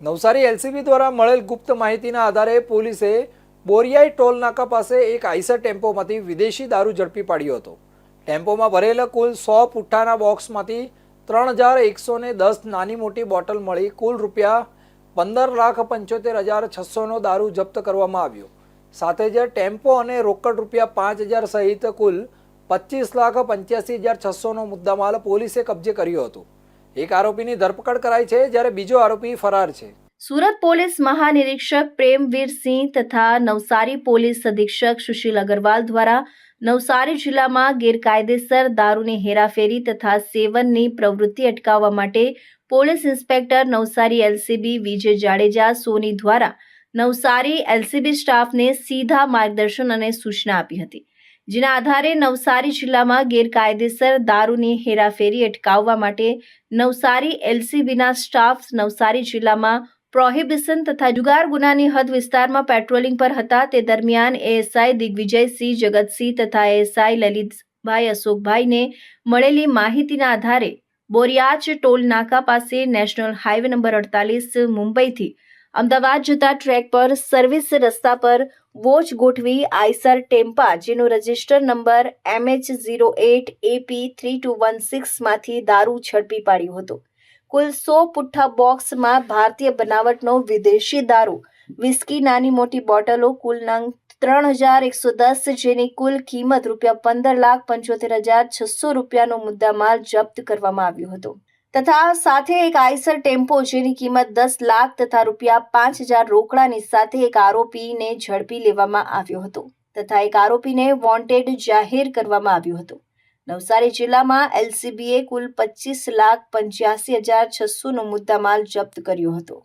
Navsari LCB દ્વારા મળેલ ગુપ્ત માહિતીના આધારે પોલીસે બોરિયાઈ ટોલ નાકા પાસે એક આઈસર ટેમ્પોમાંથી વિદેશી દારૂ ઝડપી પાડ્યો હતો. ટેમ્પોમાં ભરેલા કુલ સો પુઠ્ઠાના બોક્સમાંથી ત્રણ હજાર એકસો ને દસ નાની મોટી બોટલ મળી કુલ રૂપિયા પંદર લાખ પંચોતેર હજાર છસોનો દારૂ જપ્ત કરવામાં આવ્યો. સાથે જ ટેમ્પો અને રોકડ રૂપિયા પાંચ હજાર સહિત કુલ પચીસ લાખ પંચ્યાસી હજાર છસોનો મુદ્દામાલ પોલીસે કબજે કર્યો હતો. એક આરોપીની ધરપકડ કરાઈ છે, જ્યારે બીજો આરોપી ફરાર છે. સુરત પોલીસ મહાનિરીક્ષક પ્રેમવીર સિંહ તથા નવસારી પોલીસ અધિક્ષક સુશીલ અગરવાલ દ્વારા નવસારી જિલ્લામાં ગેરકાયદેસર દારૂની હેરાફેરી તથા સેવનની પ્રવૃત્તિ અટકાવવા માટે police inspector Navsari LCB Vijay Jadeja, Soni દ્વારા નવસારી એલસીબી સ્ટાફને સીધા માર્ગદર્શન અને સૂચના આપી હતી. જેના આધારે નવસારી જિલ્લામાં ગેરકાયદેસર દારૂની હેરાફેરી અટકાવવા માટે નવસારી એલસીબીના સ્ટાફ નવસારી જિલ્લામાં પ્રોહિબિશન તથા જુગાર ગુનાની હદ વિસ્તારમાં પેટ્રોલિંગ પર હતા. તે દરમિયાન એએસઆઈ દિગ્વિજયસિંહ, જગતસિંહ તથા એએસઆઈ લલિતભાઈ અશોકભાઈને મળેલી માહિતીના આધારે બોરિયાચ ટોલ નાકા પાસે નેશનલ હાઈવે નંબર અડતાલીસ મુંબઈથી અમદાવાદ જતા ટ્રેક પર સર્વિસ રસ્તા પર વોચ ગોઠવી આઈસર ટેમ્પા, જેનો register number MH zero eight AP three two one સિક્સમાંથી દારૂ ઝડપી પાડ્યો હતો. કુલ સો પુઠ્ઠા બોક્સમાં ભારતીય બનાવટનો વિદેશી દારૂ, વિસ્કી નાની મોટી બોટલો કુલ નંગ ત્રણ હજાર એકસો દસ, જેની કુલ કિંમત રૂપિયા પંદર લાખ પંચોતેર હજાર છસો રૂપિયાનો મુદ્દામાલ જપ્ત કરવામાં આવ્યો હતો. તથા સાથે એક આઈસર ટેમ્પો જેની કિંમત દસ લાખ તથા રૂપિયા પાંચ હજાર રોકડાની સાથે એક આરોપીને ઝડપી લેવામાં આવ્યો હતો તથા એક આરોપીને વોન્ટેડ જાહેર કરવામાં આવ્યો હતો. નવસારી જિલ્લામાં એલસીબીએ કુલ પચીસ લાખ પંચ્યાસી હજાર છસોનો મુદ્દામાલ જપ્ત કર્યો હતો.